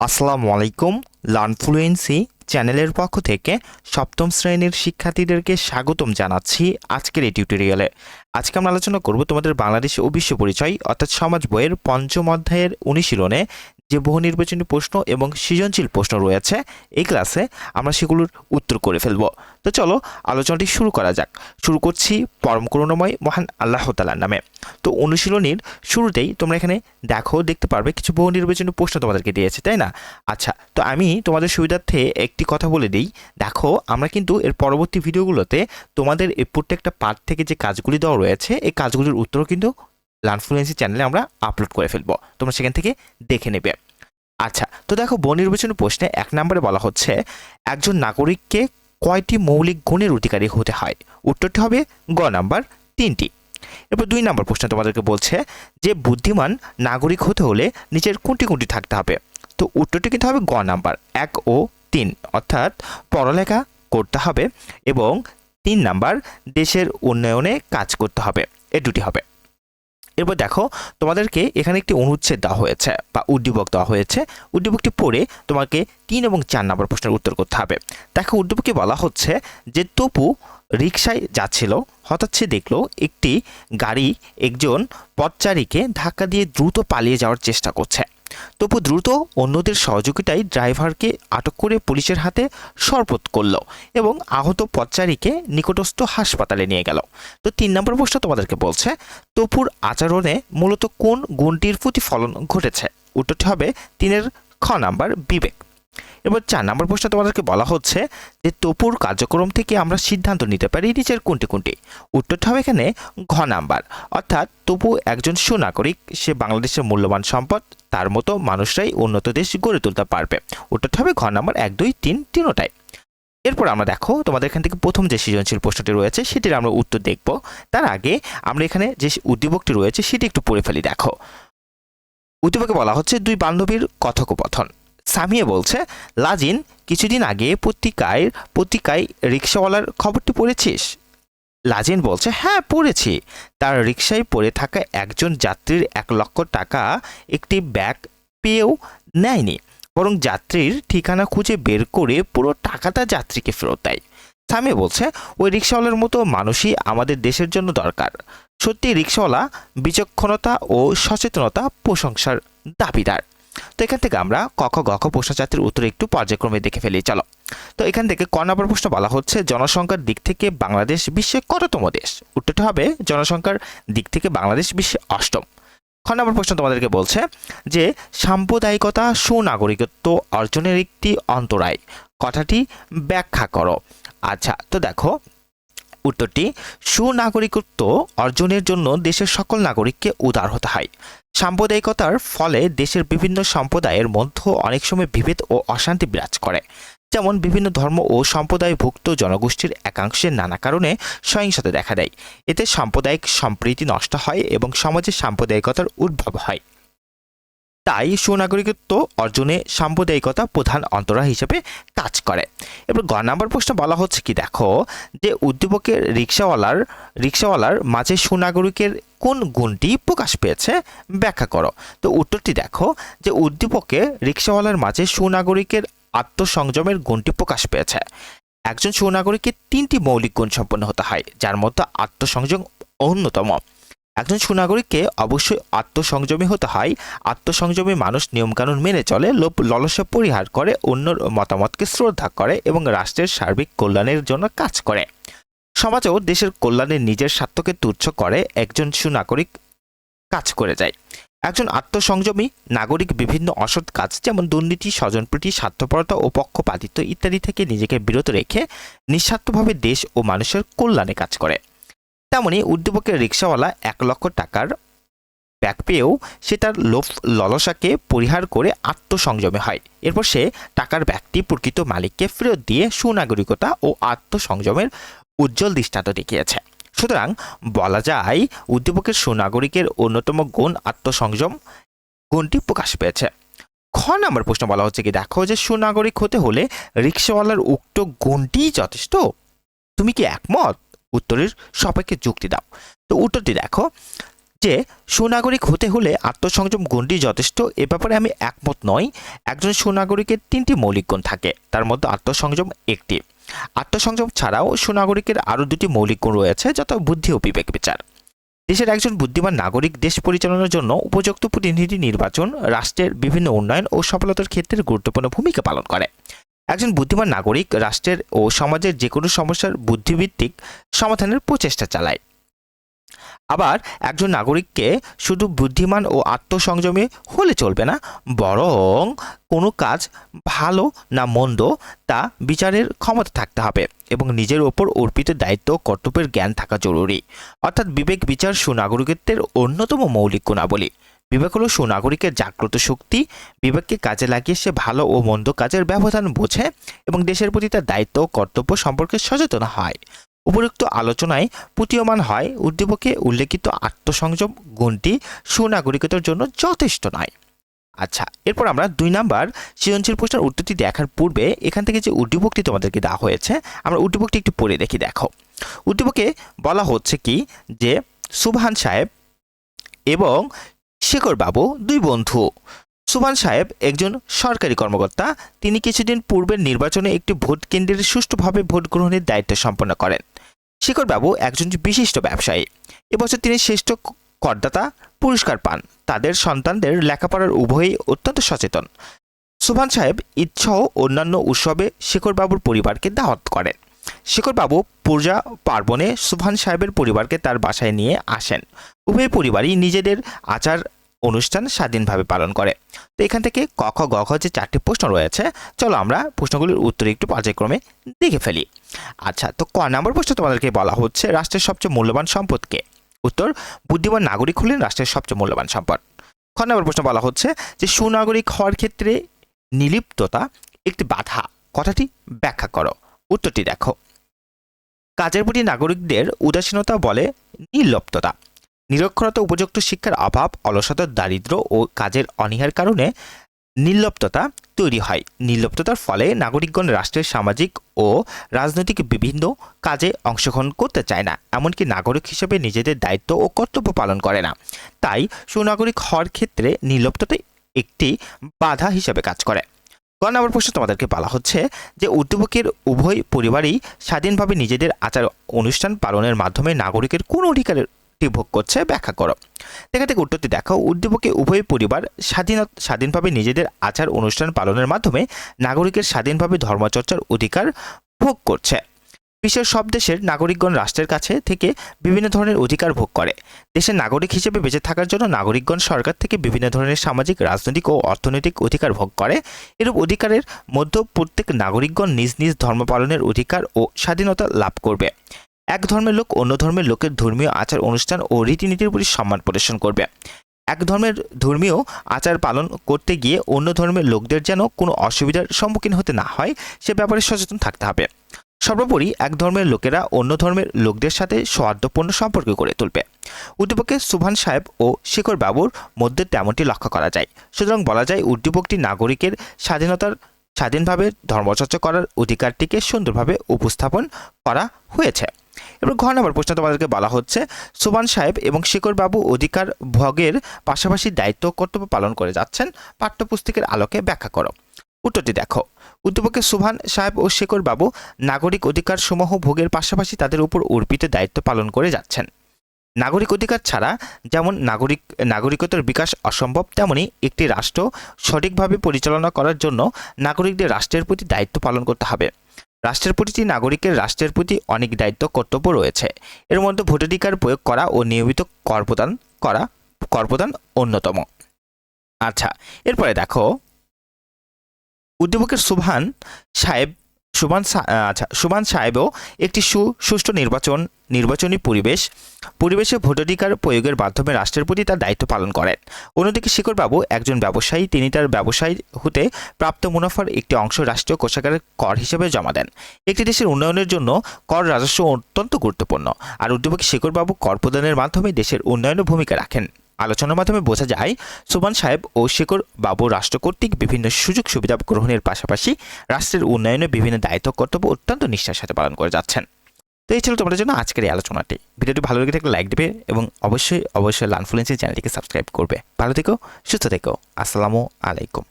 আসসালামু আলাইকুম লার্নফ্লুয়েন্সি চ্যানেলের পক্ষ থেকে সপ্তম শ্রেণির শিক্ষার্থীদেরকে স্বাগতম জানাচ্ছি আজকের এই টিউটোরিয়ালে। আজকে আমরা আলোচনা করব তোমাদের বাংলাদেশ ও বিশ্ব পরিচয়, অর্থাৎ সমাজ বইয়ের পঞ্চম অধ্যায়ের অনুশীলনে যে বহু নির্বাচনী প্রশ্ন এবং সৃজনশীল প্রশ্ন রয়েছে এই ক্লাসে আমরা সেগুলোর উত্তর করে ফেলব। তো চলো আলোচনাটি শুরু করা যাক। শুরু করছি পরম করুণাময় মহান আল্লাহ তালার নামে। তো অনুশীলনীর শুরুতেই তোমরা এখানে দেখো, দেখতে পারবে কিছু বহু নির্বাচনী প্রশ্ন তোমাদেরকে দিয়েছে, তাই না? আচ্ছা তো আমি তোমাদের সুবিধার্থে একটি কথা বলে দিই। দেখো, আমরা কিন্তু এর পরবর্তী ভিডিওগুলোতে তোমাদের এই প্রত্যেকটা পার্ট থেকে যে কাজগুলি দেওয়া রয়েছে, এই কাজগুলির উত্তরও কিন্তু লার্নফ্লুয়েন্সি চ্যানেলে আমরা আপলোড করে ফেলব। তোমরা সেখান থেকে দেখে নেবে। আচ্ছা তো দেখো বনির্বাচনী প্রশ্নে এক নম্বরে বলা হচ্ছে, একজন নাগরিককে কয়টি মৌলিক গুণের অধিকারী হতে হয়? উত্তরটি হবে গ নাম্বার, তিনটি। এরপর দুই নম্বর প্রশ্ন তোমাদেরকে বলছে যে, বুদ্ধিমান নাগরিক হতে হলে নিচের কোনটি কোনটি থাকতে হবে? তো উত্তরটি কিন্তু হবে গ নাম্বার, এক ও তিন। অর্থাৎ পড়ালেখা করতে হবে এবং তিন নাম্বার, দেশের উন্নয়নে কাজ করতে হবে। এ দুটি হবে। এরপর দেখো, তোমাদেরকে এখানে একটি অনুচ্ছেদ দেওয়া হয়েছে, বা উদ্দীপক দেওয়া হয়েছে। উদ্দীপকটি পড়ে তোমাকে তিন এবং চার নম্বর প্রশ্নের উত্তর করতে হবে। দেখো, উদ্দীপকে বলা হচ্ছে যে, তপু রিক্সায় যাচ্ছিল, হঠাৎ সে দেখল একটি গাড়ি একজন পথচারীকে ধাক্কা দিয়ে দ্রুত পালিয়ে যাওয়ার চেষ্টা করছে। তপু দ্রুত অন্যদের সহযোগিতায় ড্রাইভারকে আটক করে পুলিশের হাতে সরপত করল এবং আহত পথচারীকে নিকটস্থ হাসপাতালে নিয়ে গেল। তো তিন নম্বর প্রশ্ন তোমাদেরকে বলছে, তপুর আচরণে মূলত কোন গুণটির প্রতিফলন ঘটেছে? উত্তরটি হবে তিনের খ নাম্বার বিবেক। এবার চার নম্বর প্রশ্ন তোমাদেরকে বলা হচ্ছে যে তপুর কার্যক্রম থেকে আমরা সিদ্ধান্ত নিতে পারি নিচের কোনটি কোনটি। উত্তরটা হবে এখানে ঘ নাম্বার। অর্থাৎ তপু একজন সুনাগরিক, সে বাংলাদেশের মূল্যবান সম্পদ, তার মতো মানুষরাই উন্নত দেশ গড়ে তুলতে পারবে। উত্তরটা হবে ঘ নাম্বার, এক, দুই, তিন তিনোটাই এরপর আমরা দেখো তোমাদের এখান থেকে প্রথম যে সৃজনশীল প্রশ্নটি রয়েছে, সেটির আমরা উত্তর দেখব। তার আগে আমরা এখানে যে উদ্দীপকটি রয়েছে, সেটি একটু পড়ে ফেলি, দেখো। উদ্দীপকে বলা হচ্ছে দুই বান্ধবীর কথোপকথন। সামিয়ে বলছে, লাজিন, কিছুদিন আগে পত্রিকায় পত্রিকায় রিক্সাওয়ালার খবরটি পড়েছিস? লাজিন বলছে হ্যাঁ পড়েছি। তার রিক্সায় পড়ে থাকা একজন যাত্রীর এক লক্ষ টাকা একটি ব্যাগ পেয়েও নেয়নি। বরং যাত্রীর ঠিকানা খুঁজে বের করে পুরো টাকাটা যাত্রীকে ফেরত দেয়। সামি বলছে, ওই রিক্সাওয়ালার মতো মানুষই আমাদের দেশের জন্য দরকার। সত্যি রিক্সাওয়ালা বিচক্ষণতা ও সচেতনতা প্রশংসার দাবিদার। তো এখান থেকে আমরা কখ গখ প্রশ্নচাত্রীর উত্তর একটু পর্যায়ক্রমে দেখে ফেলি, চলো। তো এখান থেকে ক নম্বর প্রশ্ন বলা হচ্ছে, জনসংখ্যার দিক থেকে বাংলাদেশ বিশ্বে কততম দেশ? উত্তরটা হবে জনসংখ্যার দিক থেকে বাংলাদেশ বিশ্বে অষ্টম। খ নম্বর প্রশ্ন তোমাদেরকে বলছে যে, সাম্প্রদায়িকতা সুনাগরিকত্ব অর্জনের একটি অন্তরায়। কথাটি ব্যাখ্যা করো। আচ্ছা তো দেখো উত্তরটি, সুনাগরিকত্ব অর্জনের জন্য দেশের সকল নাগরিককে উদার হতে হয়। সাম্প্রদায়িকতার ফলে দেশের বিভিন্ন সম্প্রদায়ের মধ্যে অনেক সময় বিভেদ ও অশান্তি বিরাজ করে। যেমন বিভিন্ন ধর্ম ও সম্প্রদায়ভুক্ত জনগোষ্ঠীর একাংশের নানা কারণে সহিংসতা দেখা দেয়। এতে সাম্প্রদায়িক সম্প্রীতি নষ্ট হয় এবং সমাজে সাম্প্রদায়িকতার উদ্ভব হয়। তাই সুনাগরিকত্ব অর্জনে সাম্প্রদায়িকতা প্রধান অন্তরা হিসেবে কাজ করে। এবার গ নাম্বার প্রশ্ন বলা হচ্ছে কি, দেখো, যে উদ্দীপকের রিক্সাওয়ালার রিক্সাওয়ালার মাঝে সুনাগরিকের কোন গুণটি প্রকাশ পেয়েছে, ব্যাখ্যা করো। তো উত্তরটি দেখো, যে উদ্দীপকে রিক্সাওয়ালার মাঝে সুনাগরিকের আত্মসংযমের গুণটি প্রকাশ পেয়েছে। একজন সুনাগরিকের তিনটি মৌলিক গুণ সম্পন্ন হতে হয়, যার মধ্যে আত্মসংযম অন্যতম। একজন সুনাগরিককে অবশ্যই আত্মসংযমী হতে হয়। আত্মসংযমী মানুষ নিয়মকানুন মেনে চলে, লোভ ললসা পরিহার করে, অন্যর মতামতকে শ্রদ্ধা করে এবং রাষ্ট্রের সার্বিক কল্যাণের জন্য কাজ করে। সমাজেও দেশের কল্যাণে নিজের স্বার্থকে তুচ্ছ করে, একজন সুনাগরিক কাজ করে যায়। একজন আত্মসংযমী নাগরিক বিভিন্ন অসৎ কাজ, যেমন দুর্নীতি স্বজনপ্রীতি স্বার্থপরতা ও পক্ষপাতিত্ব ইত্যাদি থেকে নিজেকে বিরত রেখে নিঃস্বার্থভাবে দেশ ও মানুষের কল্যাণে কাজ করে। তেমনি উদ্দীপকের রিক্সাওয়ালা এক লক্ষ টাকার ব্যাগ পেয়েও সে তার লোভ ললসাকে পরিহার করে আত্মসংযমে হয়। এরপর সে টাকার ব্যাগটি প্রকৃত মালিককে ফেরত দিয়ে সুনাগরিকতা ও আত্মসংযমের উজ্জ্বল দৃষ্টান্ত দেখিয়েছে। সুতরাং বলা যায়, উদ্দীপকের সুনাগরিকের অন্যতম গুণ আত্মসংযম গুণটি প্রকাশ পেয়েছে। খ নম্বর প্রশ্ন বলা হচ্ছে কি, দেখো যে সুনাগরিক হতে হলে রিক্সাওয়ালার উক্ত গুণটিই যথেষ্ট? তুমি কি একমত? উত্তরের সবাইকে যুক্তি দাও। তো উত্তরটি দেখো, যে সুনাগরিক হতে হলে আত্মসংযম গুণটি যথেষ্ট, এ ব্যাপারে আমি একমত নই। একজন সুনাগরিকের তিনটি মৌলিক গুণ থাকে, তার মধ্যে আত্মসংযম একটি। আত্মসংযম ছাড়াও সুনাগরিকের আরও দুটি মৌলিক গুণ রয়েছে, যথা বুদ্ধি ও বিবেক বিচার। দেশের একজন বুদ্ধিমান নাগরিক দেশ পরিচালনার জন্য উপযুক্ত প্রতিনিধি নির্বাচন, রাষ্ট্রের বিভিন্ন উন্নয়ন ও সফলতার ক্ষেত্রে গুরুত্বপূর্ণ ভূমিকা পালন করে। একজন বুদ্ধিমান নাগরিক রাষ্ট্রের ও সমাজের যে কোনো সমস্যার বুদ্ধিভিত্তিক সমাধানের প্রচেষ্টা চালায়। আবার একজন নাগরিককে শুধু বুদ্ধিমান ও আত্মসংযমী হলে চলবে না, বরং কোনো কাজ ভালো না মন্দ তা বিচারের ক্ষমতা থাকতে হবে এবং নিজের ওপর অর্পিত দায়িত্ব কর্তব্যের জ্ঞান থাকা জরুরি। অর্থাৎ বিবেক, বিচার, সুনাগরিকত্বের অন্যতম মৌলিক গুণাবলী। বিবেক হলো সুনাগরিকের জাগ্রত শক্তি। বিবেককে কাজে লাগিয়ে সে ভালো ও মন্দ কাজের ব্যবধান বোঝে এবং দেশের প্রতি তার দায়িত্ব ও কর্তব্য সম্পর্কে সচেতন হয়। উপরোক্ত আলোচনায় প্রতীয়মান হয়, উদ্দীপকে উল্লেখিত আত্মসংযম গুণটি সুনাগরিকতার জন্য যথেষ্ট নয়। আচ্ছা এরপর আমরা দুই নাম্বার সৃজনশীল প্রশ্নের উত্তরটি দেখার পূর্বে এখান থেকে যে উদ্দীপকটি তোমাদেরকে দেওয়া হয়েছে, আমরা উদ্দীপকটি একটু পড়ে দেখি, দেখো। উদ্দীপকে বলা হচ্ছে কি? যে সুবহান সাহেব এবং শেখর বাবু দুই বন্ধু। সুবহান সাহেব একজন সরকারি কর্মকর্তা, তিনি কিছুদিন পূর্বের নির্বাচনে একটি ভোট কেন্দ্রের সুষ্ঠুভাবে ভোট গ্রহণের দায়িত্ব সম্পন্ন করেন। শেখর বাবু একজন বিশিষ্ট ব্যবসায়ী। এবছর তিনি শ্রেষ্ঠ করদাতা পুরস্কার পান। তাদের সন্তানদের লেখাপড়ার উভয়ই অত্যন্ত সচেতন। সুবহান সাহেব ঈদসহ অন্যান্য উৎসবে শেখরবাবুর পরিবারকে দাওয়াত করেন। শেখর বাবু পূজা পার্বণে সুভান সাহেবের পরিবারকে তার বাসায় নিয়ে আসেন। উভয় পরিবারই নিজেদের আচার অনুষ্ঠান স্বাধীনভাবে পালন করে। তো এখান থেকে ক, খ, গ খ যে চারটি প্রশ্ন রয়েছে, চলো আমরা প্রশ্নগুলির উত্তর একটু পর্যায়ক্রমে দেখে ফেলি। আচ্ছা তো ক নম্বর প্রশ্ন তোমাদেরকে বলা হচ্ছে, রাষ্ট্রের সবচেয়ে মূল্যবান সম্পদকে উত্তর, বুদ্ধিমান নাগরিক হলেন রাষ্ট্রের সবচেয়ে মূল্যবান সম্পদ। খ নম্বর প্রশ্ন বলা হচ্ছে যে সুনাগরিক হওয়ার ক্ষেত্রে নিলিপ্ততা একটি বাধা। কথাটি ব্যাখ্যা করো। উত্তরটি দেখো। কাজের প্রতি নাগরিকদের উদাসীনতা বলে নির্লপ্ততা। নিরক্ষরতা উপযুক্ত শিক্ষার অভাব, অলসতা, দারিদ্র্য ও কাজের অনীহার কারণে নির্লপ্ততা তৈরি হয়। নির্লপ্ততার ফলে নাগরিকগণ রাষ্ট্রের সামাজিক ও রাজনৈতিক বিভিন্ন কাজে অংশগ্রহণ করতে চায় না, এমনকি নাগরিক হিসেবে নিজেদের দায়িত্ব ও কর্তব্য পালন করে না। তাই সুনাগরিক হওয়ার ক্ষেত্রে নির্লপ্ততা একটি বাধা হিসেবে কাজ করে। গ নম্বর প্রশ্ন তোমাদেরকে বলা হচ্ছে যে উদ্যোগের উভয় পরিবারই স্বাধীনভাবে নিজেদের আচার অনুষ্ঠান পালনের মাধ্যমে নাগরিকের কোন অধিকারের ভোগ করছে ব্যাখ্যা করো। দেখা থেকে উত্তরটি দেখো উদ্যোগকে উভয় পরিবার স্বাধীন স্বাধীনভাবে নিজেদের আচার অনুষ্ঠান পালনের মাধ্যমে নাগরিকের স্বাধীনভাবে ধর্মচর্চার অধিকার ভোগ করছে। বিশ্বের সব দেশের নাগরিকগণ রাষ্ট্রের কাছে থেকে বিভিন্ন ধরনের অধিকার ভোগ করে। দেশের নাগরিক হিসেবে বেঁচে থাকার জন্য নাগরিকগণ সরকার থেকে বিভিন্ন ধরনের সামাজিক, রাজনৈতিক ও অর্থনৈতিক অধিকার ভোগ করে। এরূপ অধিকারের মধ্যে প্রত্যেক নাগরিকগণ নিজ নিজ ধর্ম পালনের অধিকার ও স্বাধীনতা লাভ করবে। এক ধর্মের লোক অন্য ধর্মের লোকের ধর্মীয় আচার অনুষ্ঠান ও রীতিনীতির প্রতি সম্মান প্রদর্শন করবে। এক ধর্মের ধর্মীয় আচার পালন করতে গিয়ে অন্য ধর্মের লোকদের যেন কোনো অসুবিধার সম্মুখীন হতে না হয়, সে ব্যাপারে সচেতন থাকতে হবে। সর্বোপরি এক ধর্মের লোকেরা অন্য ধর্মের লোকদের সাথে সৌহার্দ্যপূর্ণ সম্পর্ক গড়ে তুলবে। উদ্দীপকে সুভান সাহেব ও শেখর বাবুর মধ্যে তেমনটি লক্ষ্য করা যায়। সুতরাং বলা যায়, উদ্দীপকটি নাগরিকের স্বাধীনতার, স্বাধীনভাবে ধর্মচর্চা করার অধিকারটিকে সুন্দরভাবে উপস্থাপন করা হয়েছে। এবার ঘ নম্বর প্রশ্ন তোমাদেরকে বলা হচ্ছে সুবান সাহেব এবং শেখর বাবু অধিকার ভোগের পাশাপাশি দায়িত্ব কর্তব্য পালন করে যাচ্ছেন। পাঠ্যপুস্তকের আলোকে ব্যাখ্যা করো। উত্তরটি দেখো। উদ্দীপকে সুভান সাহেব ও শেখর বাবু নাগরিক অধিকার সমূহ ভোগের পাশাপাশি তাদের উপর অর্পিত দায়িত্ব পালন করে যাচ্ছেন। নাগরিক অধিকার ছাড়া যেমন নাগরিক, নাগরিকতার বিকাশ অসম্ভব, তেমনি একটি রাষ্ট্র সঠিকভাবে পরিচালনা করার জন্য নাগরিকদের রাষ্ট্রের প্রতি দায়িত্ব পালন করতে হবে। রাষ্ট্রের প্রতিটি নাগরিকের রাষ্ট্রের প্রতি অনেক দায়িত্ব, কর্তব্য রয়েছে। এর মধ্যে ভোটাধিকার প্রয়োগ করা ও নিয়মিত কর প্রদান করা কর প্রদান অন্যতম। আচ্ছা এরপরে দেখো উদ্দীপকের সুভান সাহেব সুবান সা- আচ্ছা সুবান সাহেবও একটি সু সুষ্ঠু নির্বাচন, নির্বাচনী পরিবেশ, পরিবেশে ভোটাধিকার প্রয়োগের মাধ্যমে রাষ্ট্রের প্রতি তার দায়িত্ব পালন করেন। অন্যদিকে শিকড়বাবু একজন ব্যবসায়ী, তিনি তার ব্যবসায়ী হতে প্রাপ্ত মুনাফার একটি অংশ রাষ্ট্রীয় কোষাগারের কর হিসেবে জমা দেন। একটি দেশের উন্নয়নের জন্য কর রাজস্ব অত্যন্ত গুরুত্বপূর্ণ। আর উদ্যোগী শেখরবাবু কর প্রদানের মাধ্যমে দেশের উন্নয়নে ভূমিকা রাখেন। আলোচনার মাধ্যমে বোঝা যায় সুবান সাহেব ও শেখর বাবু রাষ্ট্র কর্তৃক বিভিন্ন সুযোগ সুবিধা গ্রহণের পাশাপাশি রাষ্ট্রের উন্নয়নে বিভিন্ন দায়িত্ব, কর্তব্য অত্যন্ত নিষ্ঠার সাথে পালন করে যাচ্ছেন। তো এই ছিল তোমাদের জন্য আজকের এই আলোচনাটি। ভিডিওটি ভালো লেগে থাকলে লাইক দেবে এবং অবশ্যই অবশ্যই লার্ন ফ্লুয়েন্সি চ্যানেলটিকে সাবস্ক্রাইব করবে। ভালো থেকো, সুস্থ থেকো। আসসালামু আলাইকুম।